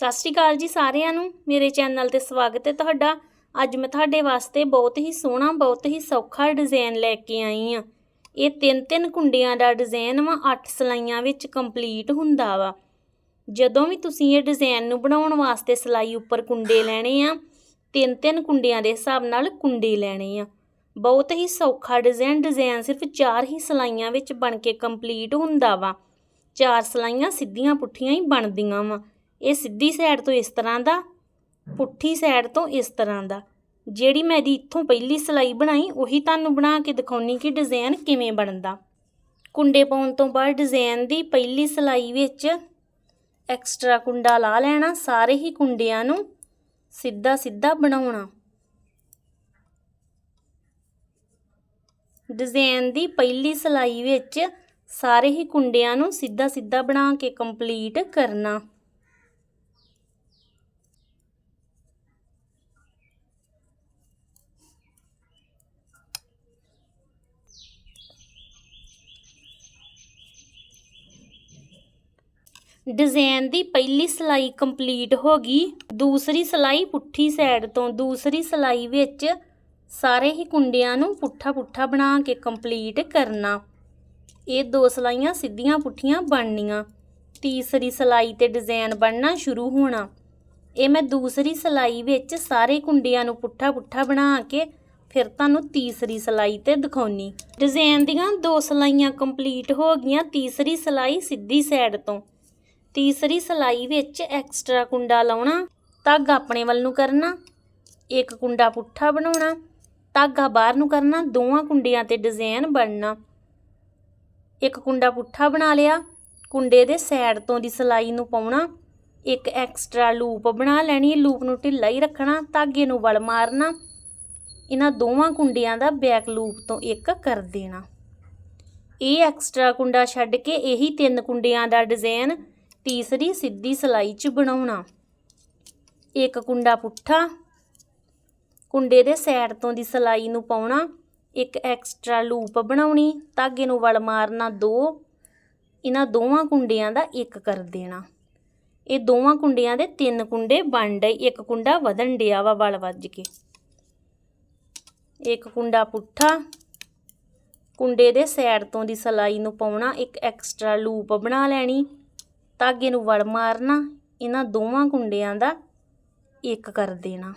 ਸਤਿ ਸ਼੍ਰੀ ਅਕਾਲ ਜੀ ਸਾਰਿਆਂ ਨੂੰ। ਮੇਰੇ ਚੈਨਲ ਤੇ ਸਵਾਗਤ ਹੈ ਤੁਹਾਡਾ। ਅੱਜ ਮੈਂ ਤੁਹਾਡੇ ਵਾਸਤੇ ਬਹੁਤ ਹੀ ਸੋਹਣਾ, ਬਹੁਤ ਹੀ ਸੌਖਾ ਡਿਜ਼ਾਈਨ ਲੈ ਕੇ ਆਈ ਆ ਇਹ ਤਿੰਨ ਤਿੰਨ ਕੁੰਡੀਆਂ ਦਾ ਡਿਜ਼ਾਈਨ ਵਾ 8 ਸਲਾਈਆਂ ਵਿੱਚ ਕੰਪਲੀਟ ਹੁੰਦਾ ਵਾ। ਜਦੋਂ ਵੀ ਤੁਸੀਂ ਇਹ ਡਿਜ਼ਾਈਨ ਨੂੰ ਬਣਾਉਣ ਵਾਸਤੇ ਸਲਾਈ ਉੱਪਰ ਕੁੰਡੇ ਲੈਣੇ ਆ ਤਿੰਨ ਤਿੰਨ ਕੁੰਡਿਆਂ ਦੇ ਹਿਸਾਬ ਨਾਲ ਕੁੰਡੇ ਲੈਣੇ ਆ। ਬਹੁਤ ਹੀ ਸੌਖਾ ਡਿਜ਼ਾਈਨ ਡਿਜ਼ਾਈਨ ਸਿਰਫ 4 ਹੀ ਸਲਾਈਆਂ ਵਿੱਚ ਬਣ ਕੇ ਕੰਪਲੀਟ ਹੁੰਦਾ ਵਾ। ਚਾਰ ਸਲਾਈਆਂ ਸਿੱਧੀਆਂ ਪੁੱਠੀਆਂ ਹੀ ਬਣਦੀਆਂ ਵਾ। ਇਹ ਸਿੱਧੀ ਸਾਈਡ ਤੋਂ ਇਸ ਤਰ੍ਹਾਂ ਦਾ, ਪੁੱਠੀ ਸਾਈਡ ਤੋਂ ਇਸ ਤਰ੍ਹਾਂ ਦਾ। ਜਿਹੜੀ ਮੈਂ ਦੀ ਇੱਥੋਂ ਪਹਿਲੀ ਸਲਾਈ ਬਣਾਈ, ਉਹੀ ਤੁਹਾਨੂੰ ਬਣਾ ਕੇ ਦਿਖਾਉਣੀ ਕਿ ਡਿਜ਼ਾਈਨ ਕਿਵੇਂ ਬਣਦਾ। ਕੁੰਡੇ ਪਾਉਣ ਤੋਂ ਬਾਅਦ ਡਿਜ਼ਾਈਨ ਦੀ ਪਹਿਲੀ ਸਲਾਈ ਵਿੱਚ ਐਕਸਟਰਾ ਕੁੰਡਾ ਲਾ ਲੈਣਾ, ਸਾਰੇ ਹੀ ਕੁੰਡਿਆਂ ਨੂੰ ਸਿੱਧਾ ਸਿੱਧਾ ਬਣਾਉਣਾ। ਡਿਜ਼ਾਈਨ ਦੀ ਪਹਿਲੀ ਸਲਾਈ ਵਿੱਚ ਸਾਰੇ ਹੀ ਕੁੰਡਿਆਂ ਨੂੰ ਸਿੱਧਾ ਸਿੱਧਾ ਬਣਾ ਕੇ ਕੰਪਲੀਟ ਕਰਨਾ। ਡਿਜ਼ਾਈਨ ਦੀ ਪਹਿਲੀ ਸਲਾਈ ਕੰਪਲੀਟ ਹੋ ਗਈ। ਦੂਸਰੀ ਸਲਾਈ ਪੁੱਠੀ ਸਾਈਡ ਤੋਂ, ਦੂਸਰੀ ਸਲਾਈ ਵਿੱਚ ਸਾਰੇ ਹੀ ਕੁੰਡਿਆਂ ਨੂੰ ਪੁੱਠਾ ਪੁੱਠਾ ਬਣਾ ਕੇ ਕੰਪਲੀਟ ਕਰਨਾ। ਇਹ ਦੋ ਸਲਾਈਆਂ ਸਿੱਧੀਆਂ ਪੁੱਠੀਆਂ ਬਣਨੀਆਂ। ਤੀਸਰੀ ਸਲਾਈ ਤੇ ਡਿਜ਼ਾਈਨ ਬਣਨਾ ਸ਼ੁਰੂ ਹੋਣਾ। ਇਹ ਮੈਂ ਦੂਸਰੀ ਸਲਾਈ ਵਿੱਚ ਸਾਰੇ ਕੁੰਡਿਆਂ ਨੂੰ ਪੁੱਠਾ ਪੁੱਠਾ ਬਣਾ ਕੇ ਫਿਰ ਤੁਹਾਨੂੰ ਤੀਸਰੀ ਸਲਾਈ ਤੇ ਦਿਖਾਉਣੀ। ਡਿਜ਼ਾਈਨ ਦੀਆਂ ਦੋ ਸਲਾਈਆਂ ਕੰਪਲੀਟ ਹੋ ਗਈਆਂ। ਤੀਸਰੀ ਸਲਾਈ ਸਿੱਧੀ ਸਾਈਡ ਤੋਂ। ਤੀਸਰੀ ਸਲਾਈ ਵਿੱਚ ਐਕਸਟਰਾ ਕੁੰਡਾ ਲਾਉਣਾ ਧਾਗਾ ਆਪਣੇ ਵੱਲ ਨੂੰ ਕਰਨਾ, ਇੱਕ ਕੁੰਡਾ ਪੁੱਠਾ ਬਣਾਉਣਾ ਧਾਗਾ ਬਾਹਰ ਨੂੰ ਕਰਨਾ, ਦੋਵਾਂ ਕੁੰਡਿਆਂ ਤੇ ਡਿਜ਼ਾਈਨ ਬਣਨਾ। ਇੱਕ ਕੁੰਡਾ ਪੁੱਠਾ ਬਣਾ ਲਿਆ, ਕੁੰਡੇ ਦੇ ਸਾਈਡ ਤੋਂ ਦੀ ਸਲਾਈ ਨੂੰ ਪਾਉਣਾ, ਇੱਕ ਐਕਸਟਰਾ ਲੂਪ ਬਣਾ ਲੈਣੀ, ਲੂਪ ਨੂੰ ਢਿੱਲਾ ਹੀ ਰੱਖਣਾ, ਧਾਗੇ ਨੂੰ ਵਲ ਮਾਰਨਾ, ਇਹਨਾਂ ਦੋਵਾਂ ਕੁੰਡਿਆਂ ਦਾ ਬੈਕ ਲੂਪ ਤੋਂ ਇੱਕ ਕਰ ਦੇਣਾ। ਇਹ ਐਕਸਟਰਾ ਕੁੰਡਾ ਛੱਡ ਕੇ ਇਹੀ ਤਿੰਨ ਕੁੰਡਿਆਂ ਦਾ ਡਿਜ਼ਾਈਨ ਤੀਸਰੀ ਸਿੱਧੀ ਸਲਾਈ 'ਚ ਬਣਾਉਣਾ। ਇੱਕ ਕੁੰਡਾ ਪੁੱਠਾ। ਕੁੰਡੇ ਦੇ ਸਾਈਡ ਤੋਂ ਦੀ ਸਲਾਈ ਨੂੰ ਪਾਉਣਾ। ਇੱਕ ਐਕਸਟਰਾ ਲੂਪ ਬਣਾਉਣੀ। ਧਾਗੇ ਨੂੰ ਵਲ ਮਾਰਨਾ ਦੋ। ਇਹਨਾਂ ਦੋਵਾਂ ਕੁੰਡਿਆਂ ਦਾ ਇੱਕ ਕਰ ਦੇਣਾ। ਇਹ ਦੋਵਾਂ ਕੁੰਡਿਆਂ ਦੇ ਤਿੰਨ ਕੁੰਡੇ ਬਣ ਡਏ। ਇੱਕ ਕੁੰਡਾ ਵਧਣ ਡਿਆ ਵਾ ਵਲ ਵੱਜ ਕੇ। ਇੱਕ ਕੁੰਡਾ ਪੁੱਠਾ। ਕੁੰਡੇ ਦੇ ਸਾਈਡ ਤੋਂ ਦੀ ਸਲਾਈ ਨੂੰ ਪਾਉਣਾ। ਇੱਕ ਐਕਸਟਰਾ ਲੂਪ ਬਣਾ ਲੈਣੀ। ਧਾਗੇ ਨੂੰ ਵੜ ਮਾਰਨਾ, ਇਹਨਾਂ ਦੋਵਾਂ ਕੁੰਡਿਆਂ ਦਾ ਇੱਕ ਕਰ ਦੇਣਾ।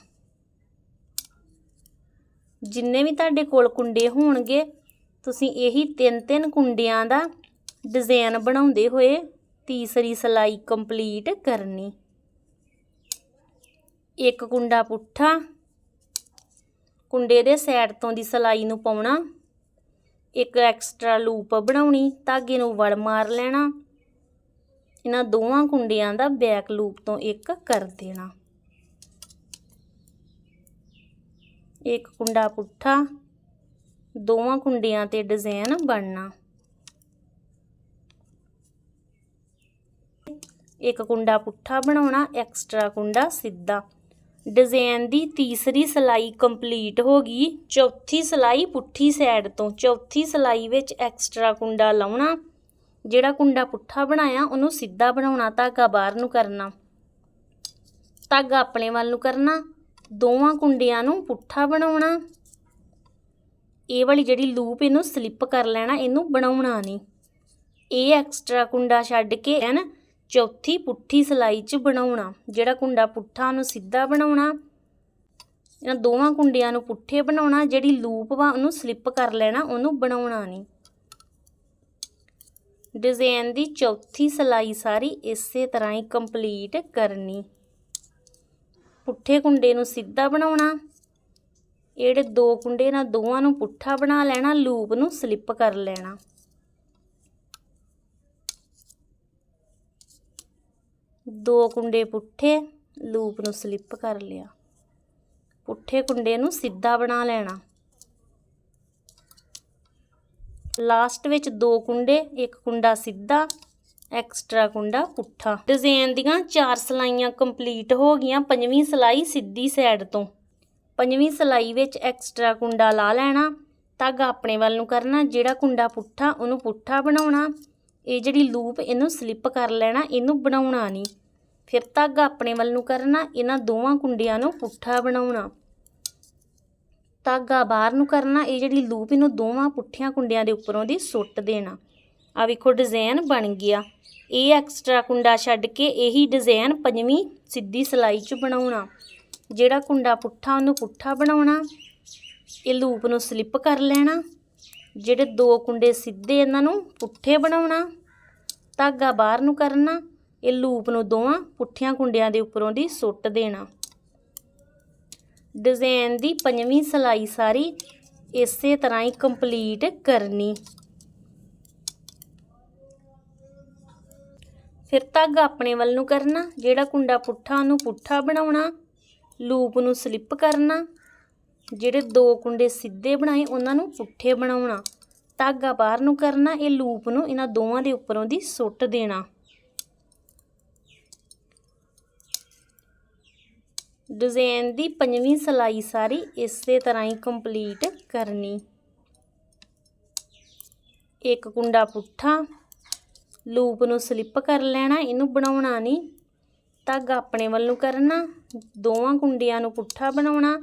ਜਿੰਨੇ ਵੀ ਤੁਹਾਡੇ ਕੋਲ ਕੁੰਡੇ ਹੋਣਗੇ, ਤੁਸੀਂ ਇਹੀ ਤਿੰਨ ਤਿੰਨ ਕੁੰਡਿਆਂ ਦਾ ਡਿਜ਼ਾਈਨ ਬਣਾਉਂਦੇ ਹੋਏ ਤੀਸਰੀ ਸਲਾਈ ਕੰਪਲੀਟ ਕਰਨੀ। ਇੱਕ ਕੁੰਡਾ ਪੁੱਠਾ, ਕੁੰਡੇ ਦੇ ਸਾਈਡ ਤੋਂ ਦੀ ਸਲਾਈ ਨੂੰ ਪਾਉਣਾ, ਇੱਕ ਐਕਸਟਰਾ ਲੂਪ ਬਣਾਉਣੀ, ਧਾਗੇ ਨੂੰ ਵੜ ਮਾਰ ਲੈਣਾ ਇਹਨਾਂ ਦੋਵਾਂ ਕੁੰਡਿਆਂ ਦਾ ਬੈਕ ਲੂਪ ਤੋਂ ਇੱਕ ਕਰ ਦੇਣਾ। ਇੱਕ ਕੁੰਡਾ ਪੁੱਠਾ, ਦੋਵਾਂ ਕੁੰਡਿਆਂ ਤੇ ਡਿਜ਼ਾਈਨ ਬਣਨਾ। ਇੱਕ ਕੁੰਡਾ ਪੁੱਠਾ ਬਣਾਉਣਾ ਐਕਸਟਰਾ ਕੁੰਡਾ ਸਿੱਧਾ। ਡਿਜ਼ਾਈਨ ਦੀ ਤੀਸਰੀ ਸਲਾਈ ਕੰਪਲੀਟ ਹੋ ਗਈ, ਚੌਥੀ ਸਲਾਈ ਪੁੱਠੀ ਸਾਈਡ ਤੋਂ। ਚੌਥੀ ਸਲਾਈ ਵਿੱਚ ਐਕਸਟਰਾ ਕੁੰਡਾ ਲਾਉਣਾ। ਜਿਹੜਾ ਕੁੰਡਾ ਪੁੱਠਾ ਬਣਾਇਆ, ਉਹਨੂੰ ਸਿੱਧਾ ਬਣਾਉਣਾ, ਧਾਗਾ ਬਾਹਰ ਨੂੰ ਕਰਨਾ। ਧਾਗਾ ਆਪਣੇ ਵੱਲ ਨੂੰ ਕਰਨਾ, ਦੋਵਾਂ ਕੁੰਡਿਆਂ ਨੂੰ ਪੁੱਠਾ ਬਣਾਉਣਾ। ਇਹ ਵਾਲੀ ਜਿਹੜੀ ਲੂਪ ਇਹਨੂੰ ਸਲਿੱਪ ਕਰ ਲੈਣਾ, ਇਹਨੂੰ ਬਣਾਉਣਾ ਨਹੀਂ। ਇਹ ਐਕਸਟਰਾ ਕੁੰਡਾ ਛੱਡ ਕੇ ਐਨ ਚੌਥੀ ਪੁੱਠੀ ਸਲਾਈ 'ਚ ਬਣਾਉਣਾ। ਜਿਹੜਾ ਕੁੰਡਾ ਪੁੱਠਾ, ਉਹਨੂੰ ਸਿੱਧਾ ਬਣਾਉਣਾ। ਇਹਨਾਂ ਦੋਵਾਂ ਕੁੰਡਿਆਂ ਨੂੰ ਪੁੱਠੇ ਬਣਾਉਣਾ, ਜਿਹੜੀ ਲੂਪ ਵਾ, ਉਹਨੂੰ ਸਲਿੱਪ ਕਰ ਲੈਣਾ, ਉਹਨੂੰ ਬਣਾਉਣਾ ਨਹੀਂ। ਡਿਜ਼ਾਈਨ ਦੀ ਚੌਥੀ ਸਲਾਈ ਸਾਰੀ ਇਸੇ ਤਰ੍ਹਾਂ ਹੀ ਕੰਪਲੀਟ ਕਰਨੀ। ਪੁੱਠੇ ਕੁੰਡੇ ਨੂੰ ਸਿੱਧਾ ਬਣਾਉਣਾ। ਜਿਹੜੇ ਦੋ ਕੁੰਡੇ ਨਾਲ ਦੋਵਾਂ ਨੂੰ ਪੁੱਠਾ ਬਣਾ ਲੈਣਾ, ਲੂਪ ਨੂੰ ਸਲਿੱਪ ਕਰ ਲੈਣਾ। ਦੋ ਕੁੰਡੇ ਪੁੱਠੇ, ਲੂਪ ਨੂੰ ਸਲਿੱਪ ਕਰ ਲਿਆ। ਪੁੱਠੇ ਕੁੰਡੇ ਨੂੰ ਸਿੱਧਾ ਬਣਾ ਲੈਣਾ। ਲਾਸਟ ਵਿੱਚ ਦੋ ਕੁੰਡੇ, ਇੱਕ ਕੁੰਡਾ ਸਿੱਧਾ, ਐਕਸਟਰਾ ਕੁੰਡਾ ਪੁੱਠਾ। ਡਿਜ਼ਾਈਨ ਦੀਆਂ ਚਾਰ ਸਲਾਈਆਂ ਕੰਪਲੀਟ ਹੋ ਗਈਆਂ, ਪੰਜਵੀਂ ਸਲਾਈ ਸਿੱਧੀ ਸਾਈਡ ਤੋਂ। ਪੰਜਵੀਂ ਸਲਾਈ ਵਿੱਚ ਐਕਸਟਰਾ ਕੁੰਡਾ ਲਾ ਲੈਣਾ ਧਾਗਾ ਆਪਣੇ ਵੱਲ ਨੂੰ ਕਰਨਾ, ਜਿਹੜਾ ਕੁੰਡਾ ਪੁੱਠਾ, ਉਹਨੂੰ ਪੁੱਠਾ ਬਣਾਉਣਾ। ਇਹ ਜਿਹੜੀ ਲੂਪ ਇਹਨੂੰ ਸਲਿੱਪ ਕਰ ਲੈਣਾ, ਇਹਨੂੰ ਬਣਾਉਣਾ ਨਹੀਂ। ਫਿਰ ਧਾਗਾ ਆਪਣੇ ਵੱਲ ਨੂੰ ਕਰਨਾ, ਇਹਨਾਂ ਦੋਵਾਂ ਕੁੰਡਿਆਂ ਨੂੰ ਪੁੱਠਾ ਬਣਾਉਣਾ। ਧਾਗਾ ਬਾਹਰ ਨੂੰ ਕਰਨਾ, ਇਹ ਜਿਹੜੀ ਲੂਪ ਇਹਨੂੰ ਦੋਵਾਂ ਪੁੱਠੀਆਂ ਕੁੰਡਿਆਂ ਦੇ ਉੱਪਰੋਂ ਦੀ ਸੁੱਟ ਦੇਣਾ। ਆ ਵੇਖੋ ਡਿਜ਼ਾਈਨ ਬਣ ਗਿਆ। ਇਹ ਐਕਸਟਰਾ ਕੁੰਡਾ ਛੱਡ ਕੇ ਇਹੀ ਡਿਜ਼ਾਈਨ ਪੰਜਵੀਂ ਸਿੱਧੀ ਸਲਾਈ 'ਚ ਬਣਾਉਣਾ। ਜਿਹੜਾ ਕੁੰਡਾ ਪੁੱਠਾ, ਉਹਨੂੰ ਪੁੱਠਾ ਬਣਾਉਣਾ। ਇਹ ਲੂਪ ਨੂੰ ਸਲਿੱਪ ਕਰ ਲੈਣਾ। ਜਿਹੜੇ ਦੋ ਕੁੰਡੇ ਸਿੱਧੇ ਇਹਨਾਂ ਨੂੰ ਪੁੱਠੇ ਬਣਾਉਣਾ। ਧਾਗਾ ਬਾਹਰ ਨੂੰ ਕਰਨਾ। ਇਹ ਲੂਪ ਨੂੰ ਦੋਵਾਂ ਪੁੱਠੀਆਂ ਕੁੰਡਿਆਂ ਦੇ ਉੱਪਰੋਂ ਦੀ ਸੁੱਟ ਦੇਣਾ। ਡਿਜ਼ਾਈਨ ਦੀ ਪੰਜਵੀਂ ਸਲਾਈ ਸਾਰੀ ਇਸੇ ਤਰ੍ਹਾਂ ਹੀ ਕੰਪਲੀਟ ਕਰਨੀ। ਫਿਰ ਧਾਗਾ ਆਪਣੇ ਵੱਲ ਨੂੰ ਕਰਨਾ, ਜਿਹੜਾ ਕੁੰਡਾ ਪੁੱਠਾ ਉਹਨੂੰ ਪੁੱਠਾ ਬਣਾਉਣਾ, ਲੂਪ ਨੂੰ ਸਲਿੱਪ ਕਰਨਾ, ਜਿਹੜੇ ਦੋ ਕੁੰਡੇ ਸਿੱਧੇ ਬਣਾਏ ਉਹਨਾਂ ਨੂੰ ਪੁੱਠੇ ਬਣਾਉਣਾ। ਧਾਗਾ ਬਾਹਰ ਨੂੰ ਕਰਨਾ, ਇਹ ਲੂਪ ਨੂੰ ਇਹਨਾਂ ਦੋਵਾਂ ਦੇ ਉੱਪਰੋਂ ਦੀ ਸੁੱਟ ਦੇਣਾ। ਡਿਜ਼ਾਈਨ ਦੀ ਪੰਜਵੀਂ ਸਲਾਈ ਸਾਰੀ ਇਸੇ ਤਰ੍ਹਾਂ ਹੀ ਕੰਪਲੀਟ ਕਰਨੀ। ਇੱਕ ਕੁੰਡਾ ਪੁੱਠਾ, ਲੂਪ ਨੂੰ ਸਲਿੱਪ ਕਰ ਲੈਣਾ, ਇਹਨੂੰ ਬਣਾਉਣਾ ਨਹੀਂ। ਧਾਗਾ ਆਪਣੇ ਵੱਲ ਨੂੰ ਕਰਨਾ, ਦੋਵਾਂ ਕੁੰਡਿਆਂ ਨੂੰ ਪੁੱਠਾ ਬਣਾਉਣਾ,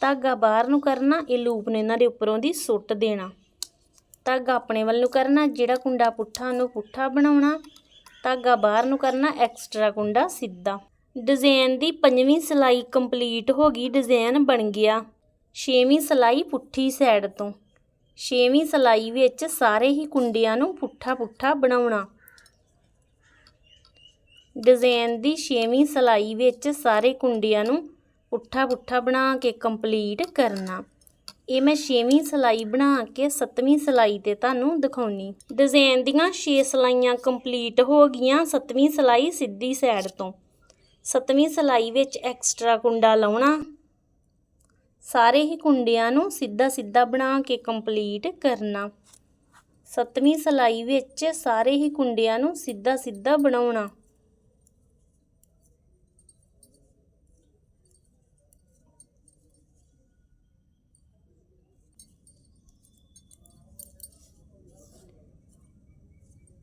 ਧਾਗਾ ਬਾਹਰ ਨੂੰ ਕਰਨਾ, ਇਹ ਲੂਪ ਨੂੰ ਇਹਨਾਂ ਦੇ ਉੱਪਰੋਂ ਦੀ ਸੁੱਟ ਦੇਣਾ। ਧਾਗਾ ਆਪਣੇ ਵੱਲ ਨੂੰ ਕਰਨਾ, ਜਿਹੜਾ ਕੁੰਡਾ ਪੁੱਠਾ ਉਹਨੂੰ ਪੁੱਠਾ ਬਣਾਉਣਾ, ਧਾਗਾ ਬਾਹਰ ਨੂੰ ਕਰਨਾ, ਐਕਸਟਰਾ ਕੁੰਡਾ ਸਿੱਧਾ। ਡਿਜ਼ਾਈਨ ਦੀ ਪੰਜਵੀਂ ਸਲਾਈ ਕੰਪਲੀਟ ਹੋ ਗਈ, ਡਿਜ਼ਾਈਨ ਬਣ ਗਿਆ। ਛੇਵੀਂ ਸਲਾਈ ਪੁੱਠੀ ਸਾਈਡ ਤੋਂ। ਛੇਵੀਂ ਸਲਾਈ ਵਿੱਚ ਸਾਰੇ ਹੀ ਕੁੰਡਿਆਂ ਨੂੰ ਪੁੱਠਾ ਪੁੱਠਾ ਬਣਾਉਣਾ। ਡਿਜ਼ਾਈਨ ਦੀ ਛੇਵੀਂ ਸਲਾਈ ਵਿੱਚ ਸਾਰੇ ਕੁੰਡਿਆਂ ਨੂੰ ਪੁੱਠਾ ਪੁੱਠਾ ਬਣਾ ਕੇ ਕੰਪਲੀਟ ਕਰਨਾ। ਇਹ ਮੈਂ ਛੇਵੀਂ ਸਲਾਈ ਬਣਾ ਕੇ ਸੱਤਵੀਂ ਸਲਾਈ ਤੇ ਤੁਹਾਨੂੰ ਦਿਖਾਉਣੀ। ਡਿਜ਼ਾਈਨ ਦੀਆਂ 6 ਸਲਾਈਆਂ ਕੰਪਲੀਟ ਹੋ ਗਈਆਂ, ਸੱਤਵੀਂ ਸਲਾਈ ਸਿੱਧੀ ਸਾਈਡ ਤੋਂ। ਸੱਤਵੀਂ ਸਲਾਈ ਵਿੱਚ ਐਕਸਟਰਾ ਕੁੰਡਾ ਲਾਉਣਾ। ਸਾਰੇ ਹੀ ਕੁੰਡਿਆਂ ਨੂੰ ਸਿੱਧਾ ਸਿੱਧਾ ਬਣਾ ਕੇ ਕੰਪਲੀਟ ਕਰਨਾ। ਸੱਤਵੀਂ ਸਲਾਈ ਵਿੱਚ ਸਾਰੇ ਹੀ ਕੁੰਡਿਆਂ ਨੂੰ ਸਿੱਧਾ ਸਿੱਧਾ ਬਣਾਉਣਾ।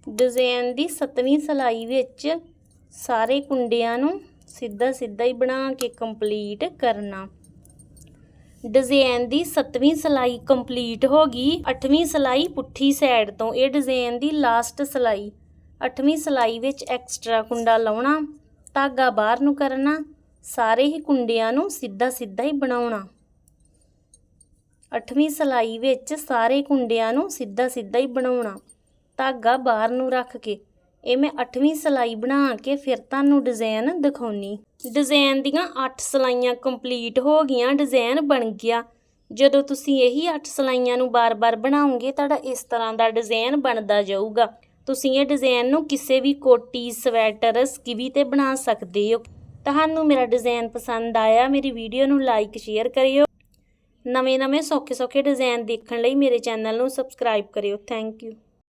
ਡਿਜ਼ਾਈਨ ਦੀ ਸੱਤਵੀਂ ਸਲਾਈ ਵਿੱਚ ਸਾਰੇ ਕੁੰਡਿਆਂ ਨੂੰ ਸਿੱਧਾ ਸਿੱਧਾ ਹੀ ਬਣਾ ਕੇ ਕੰਪਲੀਟ ਕਰਨਾ। ਡਿਜ਼ਾਈਨ ਦੀ 7ਵੀਂ ਸਲਾਈ ਕੰਪਲੀਟ ਹੋ ਗਈ। 8ਵੀਂ ਸਲਾਈ ਪੁੱਠੀ ਸਾਈਡ ਤੋਂ, ਇਹ ਡਿਜ਼ਾਈਨ ਦੀ ਲਾਸਟ ਸਲਾਈ। 8ਵੀਂ ਸਲਾਈ ਵਿੱਚ ਐਕਸਟਰਾ ਕੁੰਡਾ ਲਾਉਣਾ, ਧਾਗਾ ਬਾਹਰ ਨੂੰ ਕਰਨਾ, ਸਾਰੇ ਹੀ ਕੁੰਡਿਆਂ ਨੂੰ ਸਿੱਧਾ ਸਿੱਧਾ ਹੀ ਬਣਾਉਣਾ। 8ਵੀਂ ਸਲਾਈ ਵਿੱਚ ਸਾਰੇ ਕੁੰਡਿਆਂ ਨੂੰ ਸਿੱਧਾ ਸਿੱਧਾ ਹੀ ਬਣਾਉਣਾ, ਧਾਗਾ ਬਾਹਰ ਨੂੰ ਰੱਖ ਕੇ। ਇਹ ਮੈਂ 8ਵੀਂ ਸਲਾਈ ਬਣਾ ਕੇ ਫਿਰ ਤੁਹਾਨੂੰ ਡਿਜ਼ਾਈਨ ਦਿਖਾਉਣੀ। ਡਿਜ਼ਾਈਨ ਦੀਆਂ 8 ਸਲਾਈਆਂ ਕੰਪਲੀਟ ਹੋ ਗਈਆਂ ਡਿਜ਼ਾਈਨ ਬਣ ਗਿਆ। ਜਦੋਂ ਤੁਸੀਂ ਇਹੀ 8 ਸਲਾਈਆਂ ਨੂੰ ਬਾਰ-ਬਾਰ ਬਣਾਉਂਗੇ ਤੁਹਾਡਾ ਇਸ ਤਰ੍ਹਾਂ ਦਾ ਡਿਜ਼ਾਈਨ ਬਣਦਾ ਜਾਊਗਾ। ਤੁਸੀਂ ਇਹ ਡਿਜ਼ਾਈਨ ਨੂੰ ਕਿਸੇ ਵੀ ਕੋਟੀ, ਸਵੈਟਰ, ਸਕਿਵੀ ਤੇ ਬਣਾ ਸਕਦੇ ਹੋ। ਤੁਹਾਨੂੰ ਮੇਰਾ ਡਿਜ਼ਾਈਨ ਪਸੰਦ ਆਇਆ, ਮੇਰੀ ਵੀਡੀਓ ਨੂੰ ਲਾਈਕ ਸ਼ੇਅਰ ਕਰਿਓ। ਨਵੇਂ-ਨਵੇਂ ਸੌਖੇ-ਸੌਖੇ ਡਿਜ਼ਾਈਨ ਦੇਖਣ ਲਈ ਮੇਰੇ ਚੈਨਲ ਨੂੰ ਸਬਸਕ੍ਰਾਈਬ ਕਰਿਓ। Thank you